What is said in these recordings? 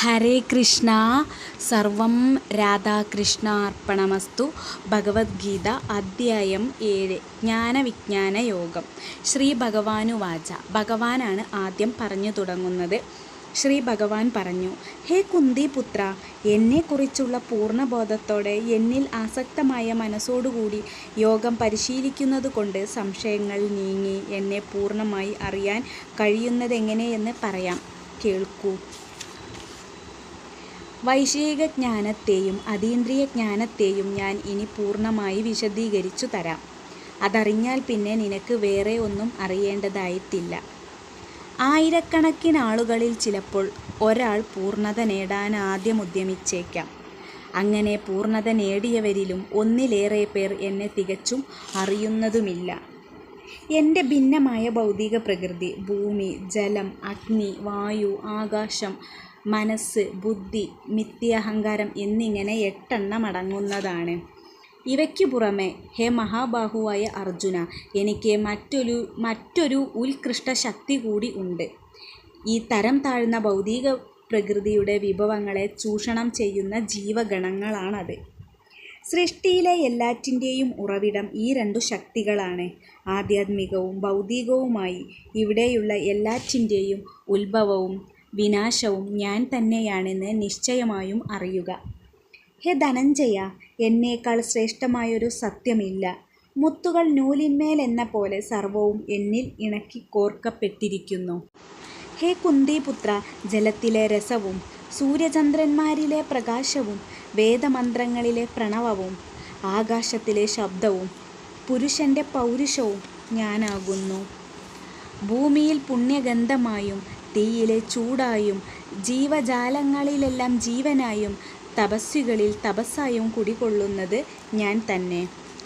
ഹരേ കൃഷ്ണ. സർവം രാധാകൃഷ്ണാർപ്പണമസ്തു. ഭഗവത്ഗീത അധ്യായം ഏഴ്. ജ്ഞാനവിജ്ഞാന യോഗം. ശ്രീ ഭഗവാനുവാച. ഭഗവാനാണ് ആദ്യം പറഞ്ഞു തുടങ്ങുന്നത്. ശ്രീ ഭഗവാൻ പറഞ്ഞു ഹേ കുന്തി പുത്ര എന്നെക്കുറിച്ചുള്ള പൂർണബോധത്തോടെ എന്നിൽ ആസക്തമായ മനസ്സോടുകൂടി യോഗം പരിശീലിക്കുന്നതുകൊണ്ട് സംശയങ്ങൾ നീങ്ങി എന്നെ പൂർണമായി അറിയാൻ കഴിയുന്നതെങ്ങനെയെന്ന് പറയാം. കേൾക്കൂ. വൈഷയിക ജ്ഞാനത്തെയും അതീന്ദ്രിയ ജ്ഞാനത്തെയും ഞാൻ ഇനി പൂർണമായി വിശദീകരിച്ചു തരാം. അതറിഞ്ഞാൽ പിന്നെ നിനക്ക് വേറെ ഒന്നും അറിയേണ്ടതായിട്ടില്ല. ആയിരക്കണക്കിന് ആളുകളിൽ ചിലപ്പോൾ ഒരാൾ പൂർണത നേടാൻ ആദ്യം ഉദ്യമിച്ചേക്കാം. അങ്ങനെ പൂർണത നേടിയവരിലും ഒന്നിലേറെ പേർ എന്നെ തികച്ചും അറിയുന്നതുമില്ല. എന്റെ ഭിന്നമായ ഭൗതിക പ്രകൃതി ഭൂമി ജലം അഗ്നി വായു ആകാശം മനസ്സ് ബുദ്ധി മിഥ്യാഹങ്കാരം എന്നിങ്ങനെ എട്ടെണ്ണം അടങ്ങുന്നതാണ്. ഇവയ്ക്കു പുറമെ ഹേ മഹാബാഹുവായ അർജുന എനിക്ക് മറ്റൊരു മറ്റൊരു ഉത്കൃഷ്ട ശക്തി കൂടി ഉണ്ട്. ഈ തരം താഴ്ന്ന ഭൗതിക പ്രകൃതിയുടെ വിഭവങ്ങളെ ചൂഷണം ചെയ്യുന്ന ജീവഗണങ്ങളാണത്. സൃഷ്ടിയിലെ എല്ലാറ്റിന്റെയും ഉറവിടം ഈ രണ്ടു ശക്തികളാണ്. ആധ്യാത്മികവും ഭൗതികവുമായി ഇവിടെയുള്ള എല്ലാറ്റിന്റെയും ഉത്ഭവവും വിനാശവും ഞാൻ തന്നെയാണെന്ന് നിശ്ചയമായും അറിയുക. ഹേ ധനഞ്ജയ എന്നേക്കാൾ ശ്രേഷ്ഠമായൊരു സത്യമില്ല. മുത്തുകൾ നൂലിന്മേൽ എന്ന പോലെ സർവവും എന്നിൽ ഇണക്കി കോർക്കപ്പെട്ടിരിക്കുന്നു ഹേ കുന്തിപുത്ര ജലത്തിലെ രസവും സൂര്യചന്ദ്രന്മാരിലെ പ്രകാശവും വേദമന്ത്രങ്ങളിലെ പ്രണവവും ആകാശത്തിലെ ശബ്ദവും പുരുഷന്റെ പൗരുഷവും ഞാനാകുന്നു. ഭൂമിയിൽ പുണ്യഗന്ധമായും തീയിലെ ചൂടായും ജീവജാലങ്ങളിലെല്ലാം ജീവനായും തപസ്വികളിൽ തപസ്സായും കുടികൊള്ളുന്നത് ഞാൻ തന്നെ.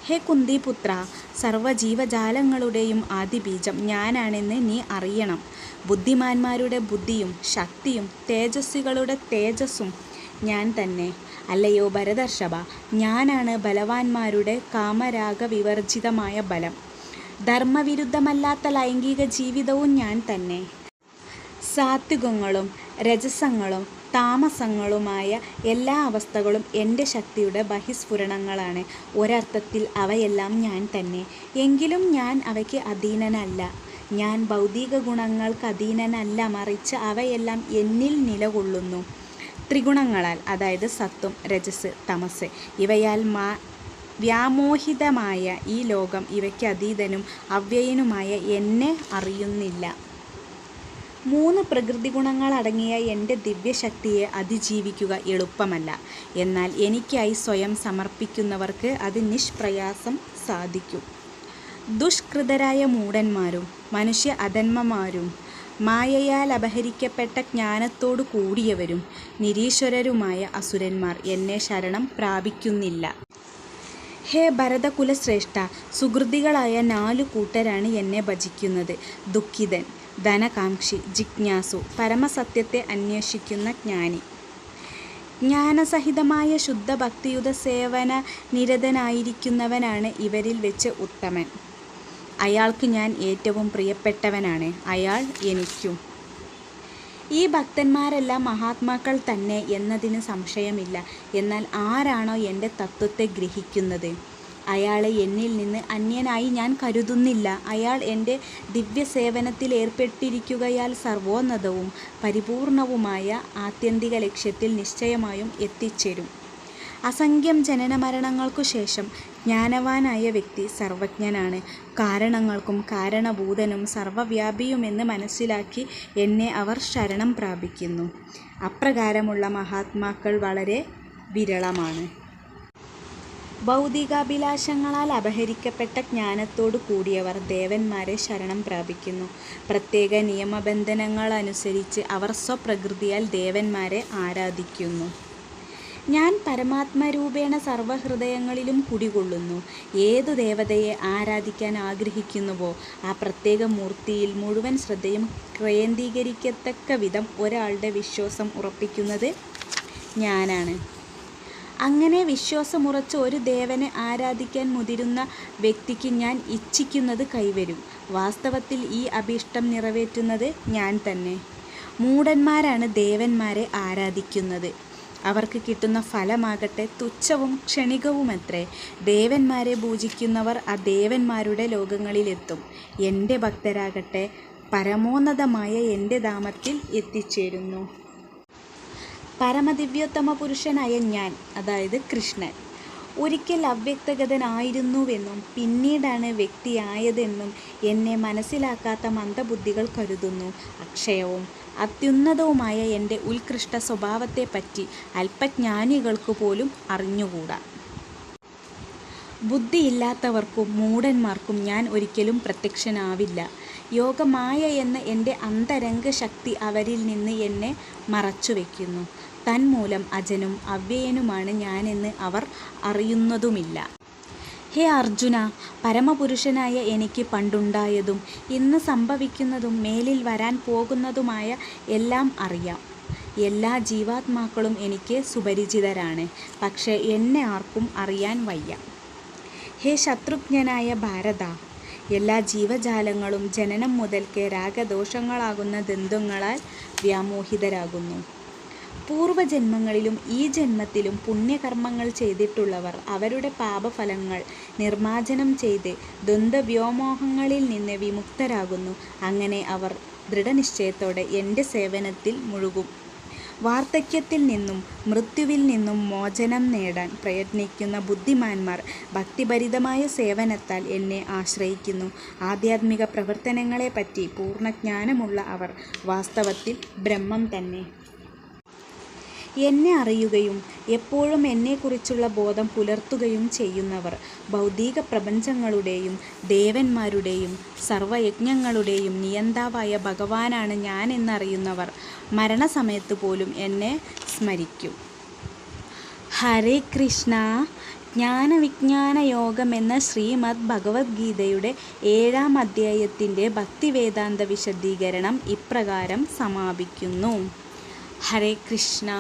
ഹേ കുന്തിപുത്ര സർവജീവജാലങ്ങളുടെയും ആദിബീജം ഞാനാണെന്ന് നീ അറിയണം. ബുദ്ധിമാന്മാരുടെ ബുദ്ധിയും ശക്തിയും തേജസ്വികളുടെ തേജസ്സും ഞാൻ തന്നെ. അല്ലയോ ഭരതർഷഭ ഞാനാണ് ബലവാന്മാരുടെ കാമരാഗ വിവർജിതമായ ബലം. ധർമ്മവിരുദ്ധമല്ലാത്ത ലൈംഗിക ജീവിതവും ഞാൻ തന്നെ. സാത്വികങ്ങളും രജസങ്ങളും താമസങ്ങളുമായ എല്ലാ അവസ്ഥകളും എന്റെ ശക്തിയുടെ ബഹിസ്ഫുരണങ്ങളാണ്. ഒരർത്ഥത്തിൽ അവയെല്ലാം ഞാൻ തന്നെ. എങ്കിലും ഞാൻ അവയ്ക്ക് അധീനനല്ല. ഞാൻ ഭൗതിക ഗുണങ്ങൾക്ക് അധീനനല്ല. മറിച്ച് അവയെല്ലാം എന്നിൽ നിലകൊള്ളുന്നു. ത്രിഗുണങ്ങളാൽ അതായത് സത്വം രജസ് തമസ് ഇവയാൽ മാ വ്യാമോഹിതമായ ഈ ലോകം ഇവയ്ക്ക് അതീതനും അവ്യയനുമായ എന്നെ അറിയുന്നില്ല. മൂന്ന് പ്രകൃതി ഗുണങ്ങളടങ്ങിയ എന്റെ ദിവ്യശക്തിയെ അതിജീവിക്കുക എളുപ്പമല്ല. എന്നാൽ എനിക്കായി സ്വയം സമർപ്പിക്കുന്നവർക്ക് അത് നിഷ്പ്രയാസം സാധിക്കും. ദുഷ്കൃതരായ മൂടന്മാരും മനുഷ്യ അധന്മമാരും മായയാൽ അപഹരിക്കപ്പെട്ട ജ്ഞാനത്തോടു കൂടിയവരും നിരീശ്വരരുമായ അസുരന്മാർ എന്നെ ശരണം പ്രാപിക്കുന്നില്ല. ഹേ ഭരതകുലശ്രേഷ്ഠ സുഹൃതികളായ നാലു കൂട്ടരാണ് എന്നെ ഭജിക്കുന്നത്. ദുഃഖിതൻ ധനകാംക്ഷി ജിജ്ഞാസു പരമസത്യത്തെ അന്വേഷിക്കുന്ന ജ്ഞാനി. ജ്ഞാനസഹിതമായ ശുദ്ധഭക്തിയുത സേവന നിരതനായിരിക്കുന്നവനാണ് ഇവരിൽ വെച്ച് ഉത്തമൻ. അയാൾക്ക് ഞാൻ ഏറ്റവും പ്രിയപ്പെട്ടവനാണ്. അയാൾ എനിക്കും ഈ ഭക്തന്മാരെല്ലാം മഹാത്മാക്കൾ തന്നെ എന്നതിന് സംശയമില്ല. എന്നാൽ ആരാണോ എന്റെ തത്വത്തെ ഗ്രഹിക്കുന്നത്? അയാളെ എന്നിൽ നിന്ന് അന്യനായി ഞാൻ കരുതുന്നില്ല. അയാൾ എന്റെ ദിവ്യസേവനത്തിൽ ഏർപ്പെട്ടിരിക്കുകയാൽ സർവോന്നതവും പരിപൂർണവുമായ ആത്യന്തിക ലക്ഷ്യത്തിൽ നിശ്ചയമായും എത്തിച്ചേരും. അസംഖ്യം ജനനമരണങ്ങൾക്കു ശേഷം ജ്ഞാനവാനായ വ്യക്തി സർവജ്ഞനാണ്. കാരണങ്ങൾക്കും കാരണഭൂതനും സർവവ്യാപിയുമെന്ന് മനസ്സിലാക്കി എന്നെ അവർ ശരണം പ്രാപിക്കുന്നു. അപ്രകാരമുള്ള മഹാത്മാക്കൾ വളരെ വിരളമാണ്. ഭൗതികാഭിലാഷങ്ങളാൽ അപഹരിക്കപ്പെട്ട ജ്ഞാനത്തോടു കൂടിയവർ ദേവന്മാരെ ശരണം പ്രാപിക്കുന്നു. പ്രത്യേക നിയമബന്ധനങ്ങൾ അനുസരിച്ച് അവർ സ്വപ്രകൃതിയാൽ ദേവന്മാരെ ആരാധിക്കുന്നു. ഞാൻ പരമാത്മരൂപേണ സർവഹൃദയങ്ങളിലും കുടികൊള്ളുന്നു. ഏതു ദേവതയെ ആരാധിക്കാൻ ആഗ്രഹിക്കുന്നുവോ ആ പ്രത്യേക മൂർത്തിയിൽ മുഴുവൻ ശ്രദ്ധയും കേന്ദ്രീകരിക്കത്തക്ക വിധം ഒരാളുടെ വിശ്വാസം ഉറപ്പിക്കുന്നത് ഞാനാണ്. അങ്ങനെ വിശ്വാസമുറച്ച് ഒരു ദേവനെ ആരാധിക്കാൻ മുതിരുന്ന വ്യക്തിക്ക് ഞാൻ ഇച്ഛിക്കുന്നത് കൈവരും. വാസ്തവത്തിൽ ഈ അഭീഷ്ടം നിറവേറ്റുന്നത് ഞാൻ തന്നെ. മൂഢന്മാരാണ് ദേവന്മാരെ ആരാധിക്കുന്നത്. അവർക്ക് കിട്ടുന്ന ഫലമാകട്ടെ തുച്ഛവും ക്ഷണികവുമത്രേ. ദേവന്മാരെ പൂജിക്കുന്നവർ ആ ദേവന്മാരുടെ ലോകങ്ങളിലെത്തും. എന്റെ ഭക്തരാകട്ടെ പരമോന്നതമായ എന്റെ ധാമത്തിൽ എത്തിച്ചേരുന്നു. പരമദിവ്യോത്തമ പുരുഷനായ ഞാൻ അതായത് കൃഷ്ണൻ. ഒരിക്കൽ അവ്യക്തഗതനായിരുന്നുവെന്നും പിന്നീടാണ് വ്യക്തിയായതെന്നും എന്നെ മനസ്സിലാക്കാത്ത മന്ദബുദ്ധികൾ കരുതുന്നു. അക്ഷയവും അത്യുന്നതവുമായ എന്റെ ഉത്കൃഷ്ട സ്വഭാവത്തെപ്പറ്റി അല്പജ്ഞാനികൾക്ക് പോലും അറിഞ്ഞുകൂടാ. ബുദ്ധിയില്ലാത്തവർക്കും മൂഢന്മാർക്കും ഞാൻ ഒരിക്കലും പ്രത്യക്ഷനാവില്ല. യോഗമായ എന്ന എന്റെ അന്തരംഗ ശക്തി അവരിൽ നിന്ന് എന്നെ മറച്ചു വയ്ക്കുന്നു തന്മൂലം അജനും അവ്യയനുമാണ് ഞാനെന്ന് അവർ അറിയുന്നതുമില്ല. ഹേ അർജുന പരമപുരുഷനായ എനിക്ക് പണ്ടുണ്ടായതും ഇന്ന് സംഭവിക്കുന്നതും മേലിൽ വരാൻ പോകുന്നതുമായ എല്ലാം അറിയാം. എല്ലാ ജീവാത്മാക്കളും എനിക്ക് സുപരിചിതരാണ് പക്ഷേ എന്നെ ആർക്കും അറിയാൻ വയ്യ. ഹേ ശത്രുഘ്നനായ ഭാരത എല്ലാ ജീവജാലങ്ങളും ജനനം മുതൽക്കേ രാഗദോഷങ്ങളാകുന്ന ദന്തങ്ങളാൽ വ്യാമോഹിതരാകുന്നു. പൂർവജന്മങ്ങളിലും ഈ ജന്മത്തിലും പുണ്യകർമ്മങ്ങൾ ചെയ്തിട്ടുള്ളവർ അവരുടെ പാപഫലങ്ങൾ നിർമ്മാർജനം ചെയ്ത് ദ്വന്ദ്വ്യോമോഹങ്ങളിൽ നിന്ന് വിമുക്തരാകുന്നു. അങ്ങനെ അവർ ദൃഢനിശ്ചയത്തോടെ എന്റെ സേവനത്തിൽ മുഴുകും. വാർദ്ധക്യത്തിൽ നിന്നും മൃത്യുവിൽ നിന്നും മോചനം നേടാൻ പ്രയത്നിക്കുന്ന ബുദ്ധിമാന്മാർ ഭക്തിഭരിതമായ സേവനത്താൽ എന്നെ ആശ്രയിക്കുന്നു. ആധ്യാത്മിക പ്രവർത്തനങ്ങളെപ്പറ്റി പൂർണജ്ഞാനമുള്ള അവർ വാസ്തവത്തിൽ ബ്രഹ്മം തന്നെ. എന്നെ അറിയുകയും എപ്പോഴും എന്നെക്കുറിച്ചുള്ള ബോധം പുലർത്തുകയും ചെയ്യുന്നവർ. ഭൗതിക പ്രപഞ്ചങ്ങളുടെയും ദേവന്മാരുടെയും സർവയജ്ഞങ്ങളുടെയും നിയന്താവായ ഭഗവാനാണ് ഞാൻ എന്നറിയുന്നവർ മരണസമയത്ത് പോലും എന്നെ സ്മരിക്കും. ഹരേ കൃഷ്ണ. ജ്ഞാനവിജ്ഞാന യോഗം എന്ന ശ്രീമദ് ഭഗവത്ഗീതയുടെ ഏഴാം അധ്യായത്തിന്റെ ഭക്തിവേദാന്ത വിശദീകരണം ഇപ്രകാരം സമാപിക്കുന്നു. ഹരേ കൃഷ്ണ